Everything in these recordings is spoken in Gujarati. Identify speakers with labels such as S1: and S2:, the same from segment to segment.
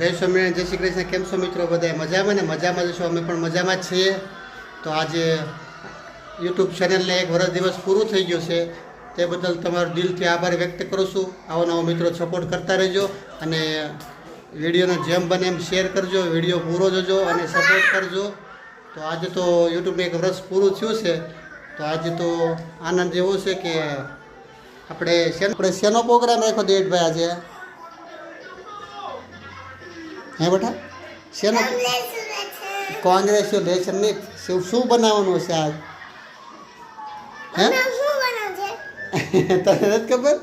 S1: જય સ્વામિનારાયણ, જય શ્રી કૃષ્ણ. કેમ છો મિત્રો બધા મજામાં ને? મજામાં જશો અમે પણ મજામાં જ છીએ. તો આજે યુટ્યુબ ચેનલને એક વર્ષ દિવસ પૂરું થઈ ગયું છે. તે બદલ તમારો દિલથી આભાર વ્યક્ત કરું છું. આવો નવો મિત્રો સપોર્ટ કરતા રહેજો અને વિડીયોને જેમ બને એમ શેર કરજો, વીડિયો પૂરો જોજો અને સપોર્ટ કરજો. તો આજે તો યુટ્યુબને એક વર્ષ પૂરું થયું છે. તો આજે તો આનંદ એવો છે કે આપણે આપણે શેનો પ્રોગ્રામ રાખ્યો દેઠભાઈ આજે? હે બેટા? શેનો? કોંગ્રેચ્યુલેશન ને શું શું બનાવવાનું છે આજ? હે? તને નથી ખબર?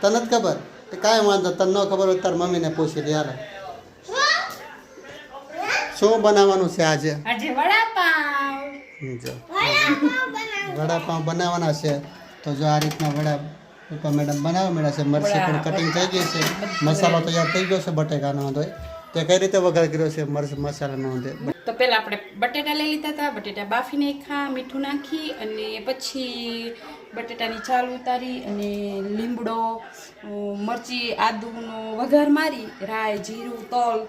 S1: તને નથી ખબર? કાંઈ વાંધો તને ન ખબર હોય તાર મમ્મીને પૂછી લે યાર શું બનાવવાનું છે આજે? વડાપાઉં બનાવવાના છે. તો જો આ રીતના વડા રૂપા મેડમ બનાવવા મળ્યા છે મરચી પણ કટિંગ થઈ ગઈ છે. મસાલો તૈયાર થઈ ગયો છે બટેકાનો હતો. તે કઈ રીતે વઘાર કર્યો છે મરચ મસાલાનો હતો?
S2: તો પહેલા આપણે બટેટા લઈ લીધા હતા. બટેટા બાફી નાખ્યા મીઠું નાખી અને પછી બટેટાની છાલ ઉતારી અને લીમડો મરચી આદુનો વઘાર મારી રાય જીરું તલ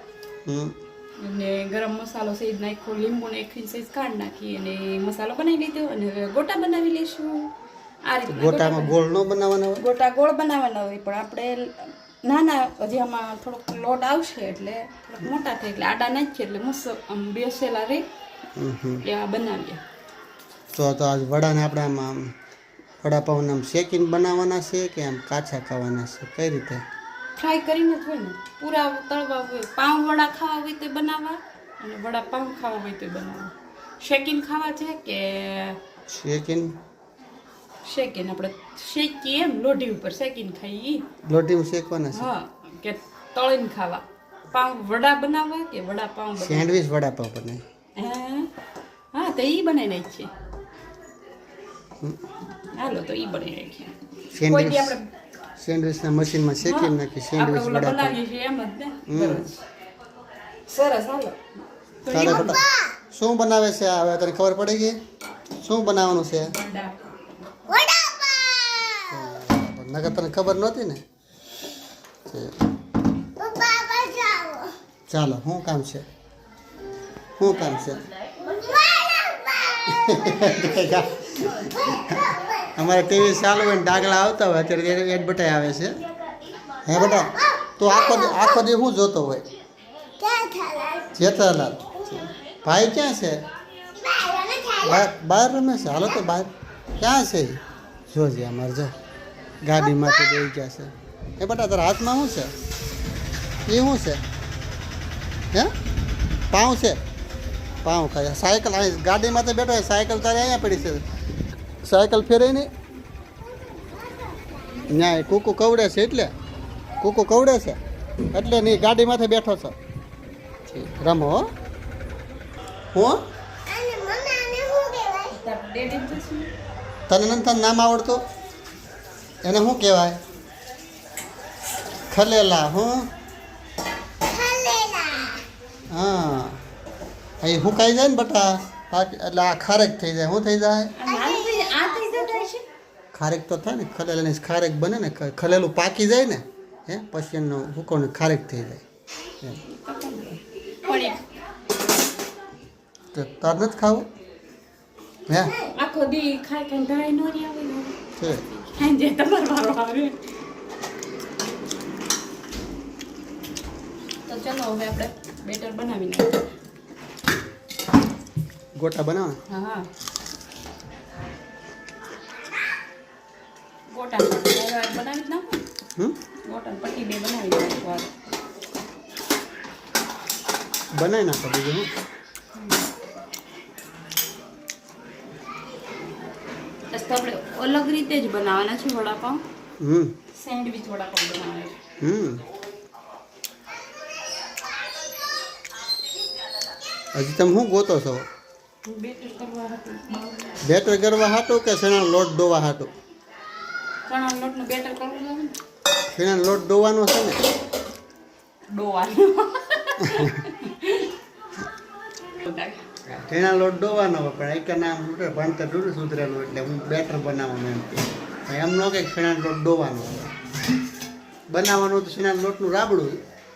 S2: અને ગરમ મસાલો સહેજ નાખ્યો લીંબુ નાખી સહેજ કાઢ નાખી અને મસાલો બનાવી લીધો. અને હવે ગોટા બનાવી લઈશું. આ રીતે
S1: ગોટામાં ગોળ ન બનાવવાના હોય?
S2: ગોટા ગોળ બનાવવાના હોય પણ આપણે નાના હજી આમાં થોડોક લોટ આવશે એટલે થોડોક મોટા થાય એટલે આડા નાખીએ એટલે મસ્ત આમ બેસેલા રહે. એવા બનાવીએ.
S1: તો તો આજ વડાને આપણે આમ આમ વડાપાઉં આમ શેકીને બનાવવાના છે કે આમ કાચા ખાવાના છે? કઈ રીતે?
S2: ફ્રાય કરીને જ હોય ને. પૂરા તળવા હોય. પાઉં વડા ખાવા હોય તે બનાવવા અને વડા પાઉં ખાવા હોય તે બનાવવા. શેકીને ખાવા છે કે
S1: શેકીને?
S2: શેકીને આપણે શેકીએ એમ લોઢી ઉપર શેકીને ખાઈએ.
S1: લોટીમાં શેકવાના છે?
S2: હા કે તળીને ખાવા. પાઉં વડા બનાવવા કે વડા પાઉં
S1: સેન્ડવિચ વડા વડાપાઉં બનાવી.
S2: હે? હા તો ઈ બનાવી નાખીએ. હાલો તો ઈ બનાવી નાખીએ. કોઈ
S1: સેન્ડવિચ
S2: આપણે
S1: સેન્ડવિચના મશીનમાં શેકીને નાખી સેન્ડવિચ વડા
S2: બનાવીએ છીએ એમ જ ને? સરસ હાલો.
S1: શું બનાવે છે? હવે તને ખબર પડી ગઈ? શું બનાવવાનું છે? નગર તને ખબર નહોતી ને? ચાલો શું કામ છે? શું કામ છે? અમારે ટીવી ચાલુ હોય ને ડાગલા આવતા હોય અત્યારે એડવર્ટાઈ આવે છે. હે બેટા તું આખો દી- આખો દી શું જોતો હોય? જેઠાલાલ. ભાઈ ક્યાં છે? બહાર બહાર રમે છે? હાલો તો બહાર ક્યાં છે? જોજે અમારે જો. ગાડીમાં તો બેસી ગયા છે. એ બટા તારા હાથમાં શું છે? એ શું છે? હે? પાઉં છે? પાઉં ખાય. સાયકલ અહીં ગાડીમાં તો બેઠો હોય સાયકલ તારે અહીંયા પડી છે. સાયકલ ફેરાય નહીં? ત્યાં કૂકુ કવડે છે એટલે? કૂકુ કવડે છે? એટલે નહીં ગાડીમાંથી બેઠો છો. રમો હો. તને નથી તને નામ આવડતું? એને શું કહેવાય? ખલેલા હું? હા. અહીં હુકાઈ જાય ને બટા? પાક- એટલે આ ખારેક થઈ જાય. શું થઈ જાય? ખારેક તો થાય ને. ખલેલાની ખારેક બને ને ખલેલું પાકી જાય ને હે? પછી એનો હુકો ને ખારેક થઈ જાય. તો તાર નથી ખાવું? હે?
S2: આખો દી ખાય કે ઢાઈ નો આવે
S1: છે.
S2: સાંજે તમારો વારો આવે તો ચલો હવે આપણે બેટર બનાવી નાખીએ
S1: ગોટા બનાવવા
S2: હા હા ગોટા બનાવી જ નાખો
S1: હમ
S2: ગોટા પટ્ટી બે બનાવી નાખો
S1: બનાવી નાખો બીજું હું
S2: બસ તો આપણે અલગ રીતે જ બનાવવાના છે વડાપાઉં
S1: હમ.
S2: સેન્ડવિચ વડાપાઉં બનાવવાના છે.
S1: હમ. હજી તમે શું ગોતો છો?
S2: બેટર કરવા હતું
S1: હાટું કે શેણા લોટ ડોવા
S2: હતો
S1: શેણા લોટ ડોવાનો છે ને?
S2: ડોવાનું
S1: શેણા લોટ ડોવાનો હોય પણ એક નામ ભણતર દૂર સુધરેલું એટલે હું બેટર બનાવવાનું એમ કે. એમ ન કે શેણા લોટ ડોવાનો હોય. બનાવવાનું તો શેણા લોટનું રાબડું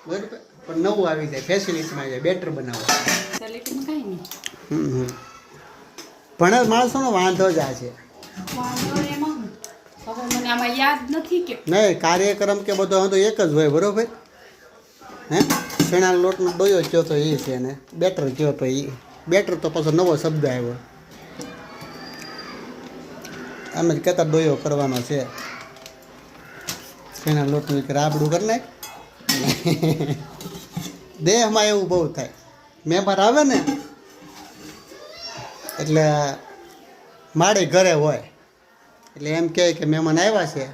S1: બરાબર? પણ નવું આવી જાય ફેસિલિટીમાં જાય બેટર બનાવવા
S2: સેલેટીમાં
S1: હમ હમ. ભણેલ માણસોનો વાંધો જ આ છે. નહીં. કાર્યક્રમ કે બધો વાંધો એક જ હોય બરોબર? હે? શેણા લોટનો ડોયો કયો તો એ છે ને બેટર કયો તો એ. બેટર તો પાછો નવો શબ્દ આવ્યો. આમ જ કહેતા ડોયો કરવાનો છે. એના લોટનું એક રાબડું કરી નાખ. દેહમાં એવું બહુ થાય. મહેમાન આવે ને, એટલે માડી ઘરે હોય. એટલે એમ કહે કે મહેમાન આવ્યા છે,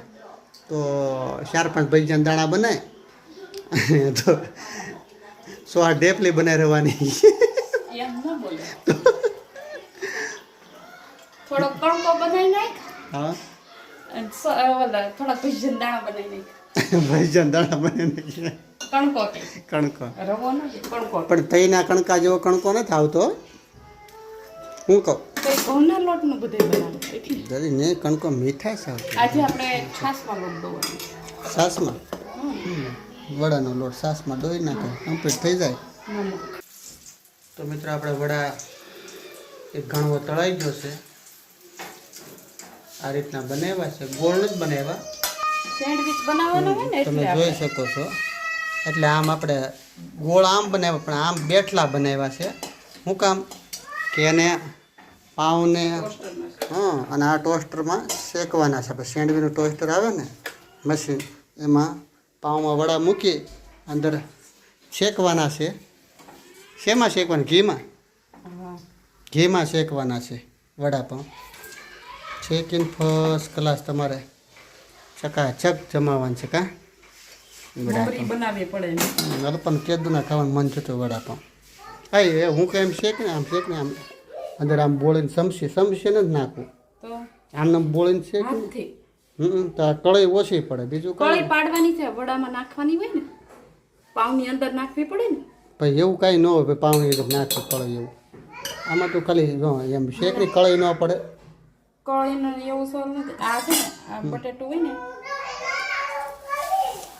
S1: તો ચાર પાંચ ભજીયાના દાણા બનાય. તો સો આ ઢેપલી બનાવી રહેવાની.
S2: એમ ન બોલે. થોડો કણકો બનાવી નાખ.
S1: હા?
S2: થોડા ભજીયા દાણા બનાવી નાખ.
S1: ભજીયાના દાણા બનાવી નાખીએ.
S2: કણકો
S1: કણકો.
S2: રવો ન કણકો
S1: પણ તઈના કણકા જેવો કણકો નથી આવતો હું. કહું?
S2: ઘઉંના લોટનું બધું બનાવે એટલે.
S1: ને કણકો મીઠા છે
S2: આજે આપણે લોટ દોવાનો.
S1: વડાનો લોટ સાસમાં દોઈ નાખે કમ્પ્લીટ થઈ જાય? તો મિત્રો આપણે વડા એક ઘણવો તળાઈ ગયો છે. આ રીતના બનાવ્યા છે. ગોળ જ બનાવ્યા.
S2: સેન્ડવિચ બનાવવાનો હોય ને
S1: તમે જોઈ શકો છો. એટલે આમ આપણે ગોળ આમ બનાવ્યા પણ આમ બેઠલા બનાવ્યા છે. શું કામ? કે એને પાઉને હા અને આ ટોસ્ટરમાં શેકવાના છે. આપણે સેન્ડવીચનું ટોસ્ટર આવે ને મશીન એમાં પાઉમાં વડા મૂકી અંદર શેકવાના છે. શેમાં શેકવાના? ઘીમાં? ઘીમાં શેકવાના છે વડાપાઉં. શેકીને ફર્સ્ટ ક્લાસ તમારે ચકાચક જમાવાનું છે કાં?
S2: બનાવવી પડે
S1: કેદુના ખાવાનું મન થતું વડાપાઉં. હા એ કે એમ શેક ને આમ શેક ને આમ અંદર આમ બોળીને સમસી ને જ
S2: નાખું.
S1: આમને બોળીને શેક? હમ તો આ કળાઈ ઓછી પડે બીજું
S2: કળી પાડવાની છે વડામાં નાખવાની હોય ને પાવની અંદર નાખવી પડે ને.
S1: ભાઈ એવું કાંઈ ન હોય ભાઈ પાઉની નાખી કળાઈ એવું. આમાં તો ખાલી જો એમ શેકની કળાઈ ન પડે.
S2: એવું નથી. આ છે ને આ બટેટું હોય ને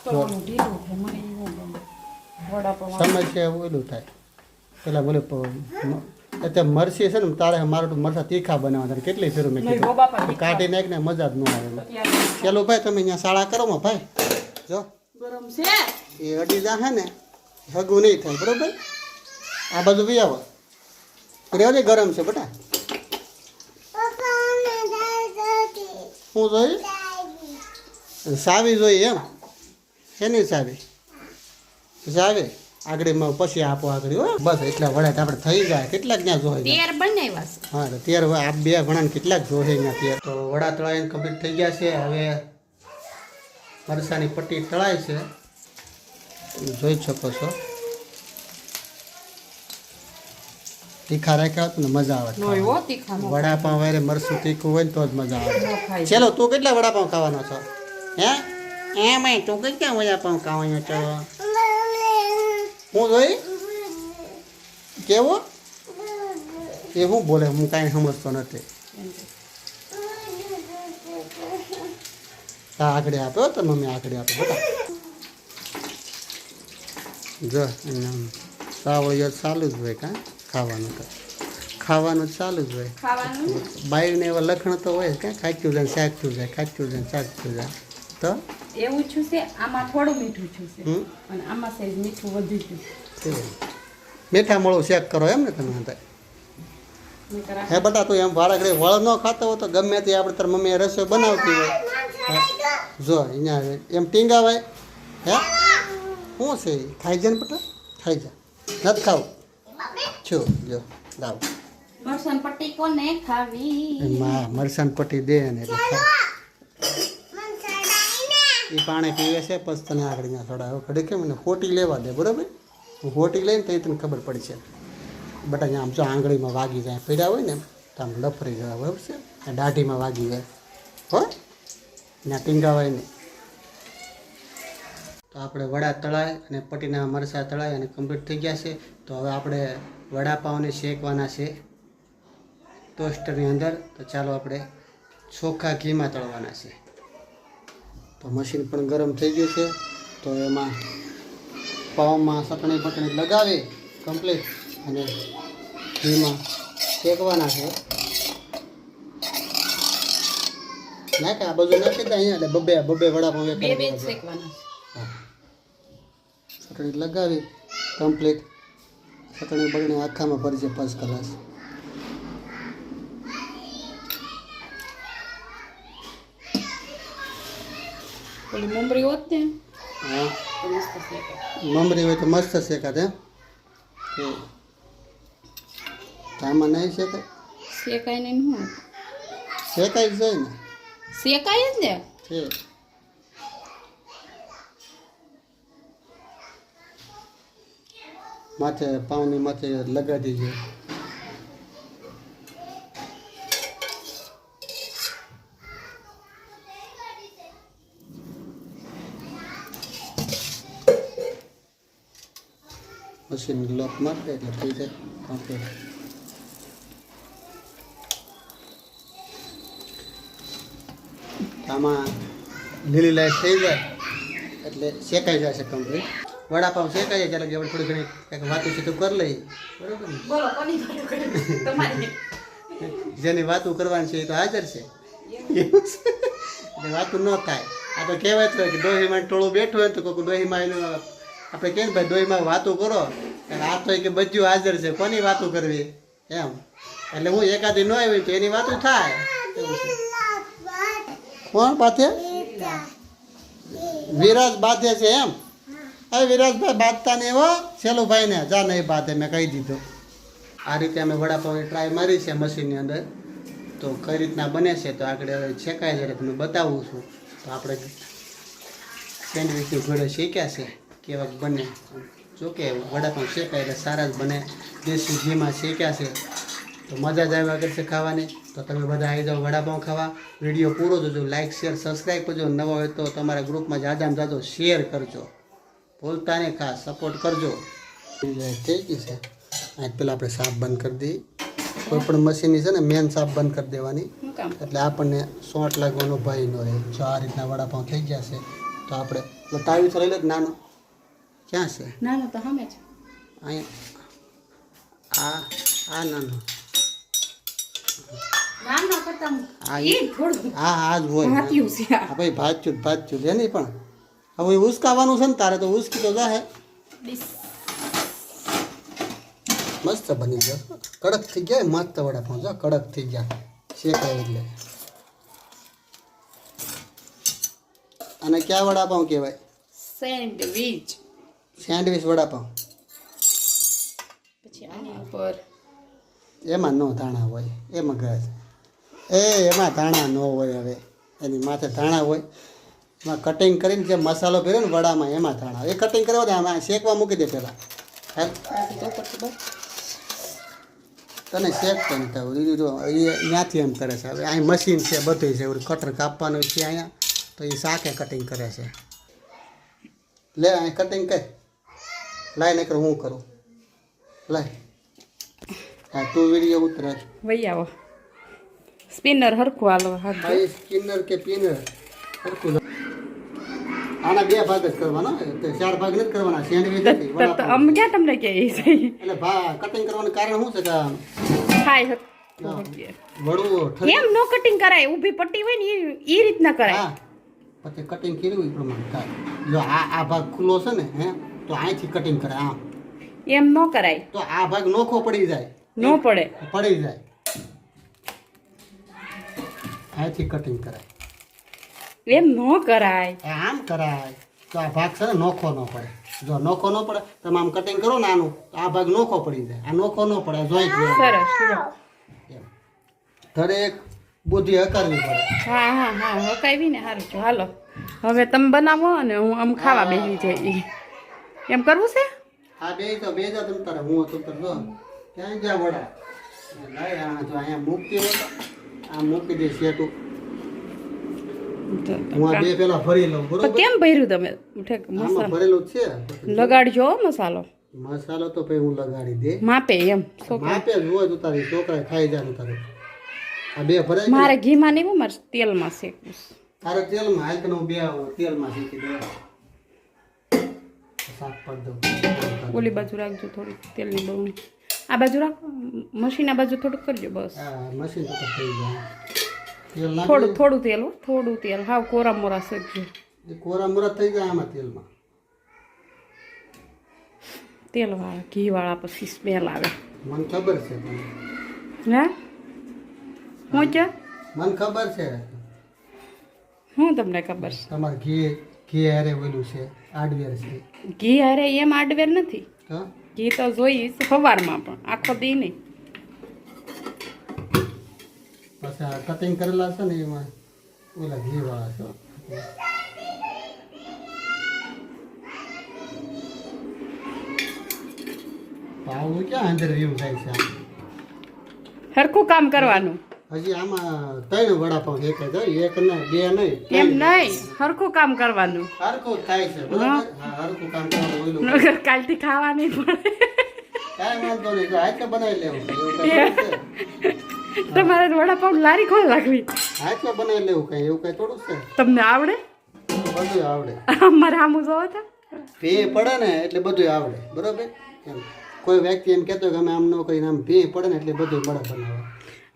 S2: થોડું ઢીલું થાય મને એવું ગમે.
S1: સમસ્યા ઓલું થાય. પેલા બોલે અત્યારે મરસી છે ને તારે મારો તો મરસા તીખા બનાવવા કેટલી ફેરું મેં કીધું? કાઢી નાખ ને મજા જ ન આવે ચાલો ભાઈ તમે અહીંયા શાળા કરો માં ભાઈ. જો.
S2: ગરમ છે.
S1: એ અડી જા ને. હગું નહીં થાય બરોબર? આ બાજુ બી આવો. રેવજે ગરમ છે બટા. શું જોઈ? સાવી જોઈએ એમ? શેની સાવી? સાવી. આગળીમાં પછી આપો આગળ હો. બસ એટલા વડા આપણે થઈ જાય. કેટલાક ત્યાં જોઈએ
S2: તેર બનાવ્યા
S1: હા તો આપ હવે આ બે ઘણા કેટલાક જોઈએ ત્યાં તેર તો વડા તળાઈને કમ્પ્લીટ થઈ ગયા છે. હવે મરસાની પટ્ટી તળાય છે. જોઈ શકો છો. તીખા રાખ્યા હોત ને મજા આવે
S2: નોય
S1: વડાપાઉં વારે મરસું તીખું હોય ને તો જ મજા આવે. ચલો તું કેટલા વડાપાઉં ખાવાનો છો? હે? એમ તું કેટલા વડાપાઉં ખાવાનો છો? હું જોઈ? કેવો? એ હું બોલે હું કાંઈ સમજતો નથી. હા આગળ આપ્યો તો મમ્મી આગળ આપ્યો બેટા જો એમ સાવળીઓ ચાલુ જ હોય કાં? ખાવાનું તો. ખાવાનું ચાલુ જ હોય.
S2: ખાવાનું?
S1: બાયને એવા લખણ તો હોય કાંઈ ખાચ્યું જાય સાચું જાય ખાચ્યું જાય સાચું જાય. તો?
S2: એવું છું છે આમાં થોડું મીઠું છું અને આમાં સાઈઝ મીઠું વધી
S1: છે. મીઠા મળું શેક કરો એમ ને તમે
S2: અંદર
S1: હે બટા તું એમ વાળા વળ ન ખાતો હોય તો ગમે તે આપણે તાર મમ્મી રસોઈ બનાવતી હોય. જો અહીંયા એમ ટીંગાવાય. હે? શું છે? ખાઈ જાય ને પટા ખાઈ જા. નથી ખાવું? છો જો લાવ.
S2: મરસાન પટ્ટી કોને ખાવી?
S1: માં મરસાન પટ્ટી દે ને એ પાણી પીવે છે પછી તને આગળ થોડા ખડે ઘડી કેમ? ને હોટી લેવા દે બરોબર? હું હોટી લઈને તો એ તને ખબર પડી છે. બટા આમ જો આંગળીમાં વાગી જાય પીડા હોય ને તો આમ લફરી જવા બરાબર છે? દાઢીમાં વાગી જાય. હો? ત્યાં ટીંગાવાય નહીં. તો આપણે વડા તળાય અને પટીના મરસા તળાય અને કમ્પ્લીટ થઈ ગયા છે. તો હવે આપણે વડાપાવને શેકવાના છે ટોસ્ટરની અંદર. તો ચાલો આપણે ચોખ્ખા ઘીમાં તળવાના છે. તો મશીન પણ ગરમ થઈ ગયું છે. તો એમાં પાવમાં સટણી પટણી લગાવી કમ્પ્લીટ અને ઘીમાં શેકવાના છે. નાખે આ બધું નાખી દે અહીંયા એટલે બબે બબે વડાપાઉં
S2: બે
S1: કરી સટણી લગાવી કમ્પ્લીટ સટણી બગડી આખામાં ભરી છે. પાંચ
S2: કલાક મમરી હોત ને
S1: હા. મમરી હોય તો મસ્ત શેકાત હે ટાઈમમાં નહીં શેકાય?
S2: શેકાય નહીં હું?
S1: શેકાય જ જાય ને.
S2: શેકાય જ ને?
S1: છે માથે, પાઉની માથે લગાડી દીજે મશીન લોક મારે એટલે થઈ જાય કમ્પ્લીટ આમાં લીલી લાઈટ થઈ જાય એટલે શેકાઈ જશે કમ્પ્લીટ વડાપાઉં શેકાઈ જાય ત્યારે આપણે થોડી ઘણી કંઈક છે સીધું કરી લઈએ. બરોબર ને?
S2: બોલો કોની વાતો કરી? તમારી.
S1: જેની વાતું કરવાની છે એ તો હાજર છે. એવું છે. એટલે વાતું ન થાય. આ તો કહેવાય તો કે ડોહીમાં ટોળું બેઠું હોય તો કોઈ ડોહીમાં એનું આપણે કહીએ ને ભાઈ ડોહીમાં વાતું કરો. અને આ તો એ કે બધું હાજર છે. કોની વાતો કરવી? એમ. એટલે હું એકાદી ન આવી તો એની વાતો થાય. એવું છે. કોણ બાથે વિરાજ બાધે છે એમ. હવે વિરાજભાઈ બાંધતા ને હો. સેલુભાઈ ને જા નહીં બાંધે, મેં કહી દીધું. આ રીતે અમે વડાપાઉંની ટ્રાય મારી છે મશીનની અંદર. તો કઈ રીતના બને છે તો આગળ હવે શેકાય છે તમને બતાવું છું. તો આપણે સેન્ડવિચની ઘોડે શેક્યા છે, કેવા બને. જોકે વડાપાઉં શેકાય એટલે સારા જ બને. દેશી ઘીમાં શેક્યા છે. તો મજા જ આવ્યા કરશે ખાવાની તો તમે બધા આવી જાઓ વડાપાઉં ખાવા. વીડિયો પૂરો જોજો લાઇક શેર સબસ્ક્રાઈબ કરજો. નવો હોય તો તમારા ગ્રુપમાં જાજામાં જાજો શેર કરજો. ભૂલતા નહીં ખાસ સપોર્ટ કરજો. થઈ ગઈ છે. આજ પેલા આપણે સાફ બંધ કરી દઈએ. કોઈ પણ મશીનની છે ને મેન સાફ બંધ કરી દેવાની. એટલે આપણને સોંટ લાગવાનો ભય ન રહે. જો આ રીતના વડાપાઉં થઈ ગયા છે તો આપણે તાવી તો લઈ લે નાનો. ક્યાં છે?
S2: ના ના તો સામે છે.
S1: અહીંયા. આ આ નાનો.
S2: થોડું
S1: હા જ હોય. હા ભાઈ ભાજ્યું ભાજ્યું લે નહીં પણ. હવે ઉસકાવાનું છે ને તારે તો ઉસકી તો જાહે. મસ્ત બની ગયો કડક થઈ ગયા મસ્ત વડાપાઉં જો કડક થઈ ગયા શેકાય એટલે અને ક્યાં વડાપાઉં કહેવાય
S2: સેન્ડવિચ
S1: સેન્ડવિચ વડાપાઉં
S2: પછી આની ઉપર
S1: એમાં નો ધાણા હોય એમાં ગજ એ એમાં ધાણા ન હોય હવે એની માથે ધાણા હોય એમાં કટિંગ કરીને જે મસાલો ભર્યો ને વડામાં એમાં ધાણા. એ કટિંગ કરવા દે આમાં શેકવા મૂકી દે પહેલાં. તને શેક પણ થયું? દીધું જો એ ત્યાંથી એમ કરે છે. હવે અહીં મશીન છે બધું છે. એવું કટર કાપવાનું છે અહીંયા. તો એ શાકે કટિંગ કરે છે. લે અહીં કટિંગ કર. લાય નહીં હું કરું? લાય. હા તું વીડિયો ઉતરે.
S2: વહી આવો. સ્પિનર હરખું હાલો હા
S1: ભાઈ સ્પિનર કે પિનર? સરખું લો. આના બે ભાગ જ કરવાના. ચાર ભાગ નથી કરવાના. સેન્ડવિચ
S2: અમે ક્યાં તમને કે
S1: એટલે ભા કટિંગ કરવાનું કારણ શું છે કે
S2: ખાય હક- એમ નો કટિંગ કરાય? ઊભી પટ્ટી હોય ને એ- રીતના કરાય.
S1: પછી કટિંગ કર્યું એ પ્રમાણે થાય. જો આ આ ભાગ ખુલ્લો છે ને હે તો અહીંથી કટિંગ કરે આમ.
S2: એમ નો કરાય.
S1: તો આ ભાગ નોખો પડી જાય.
S2: નો પડે.
S1: પડી જાય. અહીંથી કટિંગ કરાય.
S2: એમ ન કરાય.
S1: આમ કરાય. તો આ ભાગ છે ને નોખો ન પડે. જો નોખો ન પડે તમે આમ કટિંગ કરો ને આનું આ ભાગ નોખો પડી જાય. આ નોખો ન પડે જોઈન્ટ
S2: સરસ
S1: દરેક બુદ્ધિ હકારવી પડે.
S2: હા હા હા હકાવી ને સારું છે. હાલો. હવે તમે બનાવો અને હું આમ ખાવા બેસી જઈ એમ કરવું છે?
S1: આ બે તો બે જા તમ તારે. હું તો તર જો ક્યાં જા વડા? લઈ આ જો અહીંયા મૂકી તો આ મૂકી દે સેટું. હું બે પેલા ભરી લઉં બરોબર?
S2: કેમ ભર્યું તમે? ઠેક મસાલો.
S1: ભરેલું છે?
S2: લગાડજો હો મસાલો.
S1: મસાલો તો પછી હું લગાડી દે.
S2: માપે એમ
S1: માપે જ હોય તો છોકરા ખાઈ જાય તારે. આ બે ભરાય.
S2: મારે ઘીમાં નહીં મારે તેલમાં શેકું
S1: તારે તેલમાં હાલ તને બે તેલમાં શેકી દે શાક પડ દઉં.
S2: ઓલી બાજુ રાખજો થોડીક તેલની બહુ આ બાજુ રાખો મશીન આ બાજુ થોડુંક કરજો બસ.
S1: હા મશીન તો થઈ જાય.
S2: થોડું થોડું તેલ થોડું તેલ. હાવ કોરા મોરા સજ્જો.
S1: કોરા મોરા થઈ ગયા આમાં તેલમાં.
S2: તેલવાળા ઘીવાળા પછી સ્મેલ આવે.
S1: મને ખબર છે
S2: હે? હું કે?
S1: મને ખબર છે.
S2: હું તમને ખબર છે?
S1: તમારે ઘી ઘી હારે ઓલું છે આડવેર છે.
S2: ઘી હારે એમ આડવેર નથી. ઘી તો જોઈશ સવારમાં પણ. આખો દી નહીં
S1: આ કટિંગ કરેલા છે ને એમાં? ઓલા ઘી વાળા છે? પાવું ક્યાં અંદર વ્યૂ થાય છે
S2: સરખું કામ કરવાનું.
S1: હજી આમાં ત્રણ વડાપાઉં એક જ એક નહીં બે નહીં
S2: એમ નહીં સરખું કામ કરવાનું.
S1: સરખું થાય છે સરખું કામ કરવાનું
S2: કાલથી ખાવા નહીં પડે
S1: કાંઈ વાંધો નહીં જો બનાવી લેવું. એવું
S2: તમારે વડાપાઉં લારી કોણ લાગવી
S1: હાથમાં બનાવી લેવું કઈ એવું કઈ થોડું છે?
S2: તમને આવડે?
S1: બધું આવડે.
S2: અમારે આમું જોવો હતા
S1: ભે પડે ને એટલે બધું આવડે બરોબર? કોઈ વ્યક્તિ એમ કહેતો કે અમે આમ ન કરીને આમ ભે પડે ને એટલે બધું મળે બનાવવા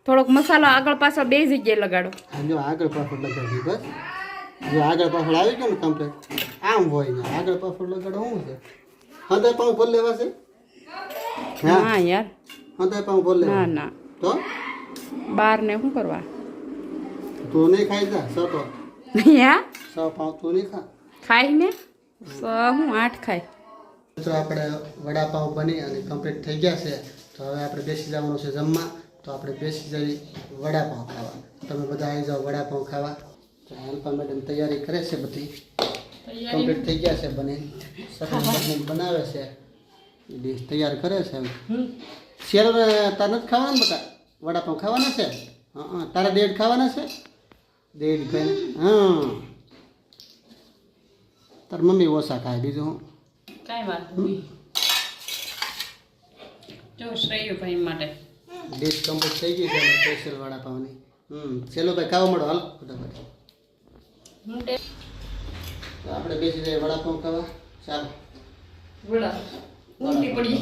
S2: થોડોક મસાલો આગળ પાછળ બે જગ્યાએ લગાડો.
S1: જો આગળ પાછળ લગાડી બસ. જો આગળ પાછળ આવી ગયો ને કમ્પ્લીટ આમ હોય ને આગળ પાછળ લગાડો શું છે? હૃદય પાઉં ભર લેવા છે? હા
S2: હા યાર.
S1: હૃદય પાઉં ભર
S2: ના ના.
S1: તો?
S2: બાર ને શું કરવા?
S1: તું નહીં ખાઈ જા સ તો. સ પાઉં તું નહીં ખા.
S2: ખાઈ ને? સ હું આઠ ખાઈ.
S1: તો આપણે વડાપાઉં બની અને કમ્પ્લીટ થઈ ગયા છે. તો હવે આપણે બેસી જવાનું છે જમવા. તો આપણે બેસી જઈ વડાપાઉં ખાવા. તમે બધા આવી જાઓ વડાપાઉં ખાવા. તો અલ્પા મેડમ તૈયારી કરે છે બધી. કમ્પ્લીટ થઈ ગયા છે બની. સફેદ બનાવે છે. ડીશ તૈયાર કરે છે શેર તાર નથી ખાવાના બધા? વડાપાઉં ખાવાના છે? હા હા તારા દેડ ખાવાના છે? દેડ ખાઈ હા. તાર મમ્મી ઓછા ખાય બીજું હું?
S2: કાંઈ વાત નહીં. જો શ્રેયુભાઈ માટે.
S1: ડીશ કમ્પ્લીટ થઈ ગઈ છે સ્પેશિયલ વડાપાઉંની. હમ છેલ્લો ભાઈ ખાવા મળો. હાલ ફટાફટ. તો આપણે બેસી જઈએ વડાપાઉં ખાવા. ચાલો.
S2: વડા ઊંઘી પડી.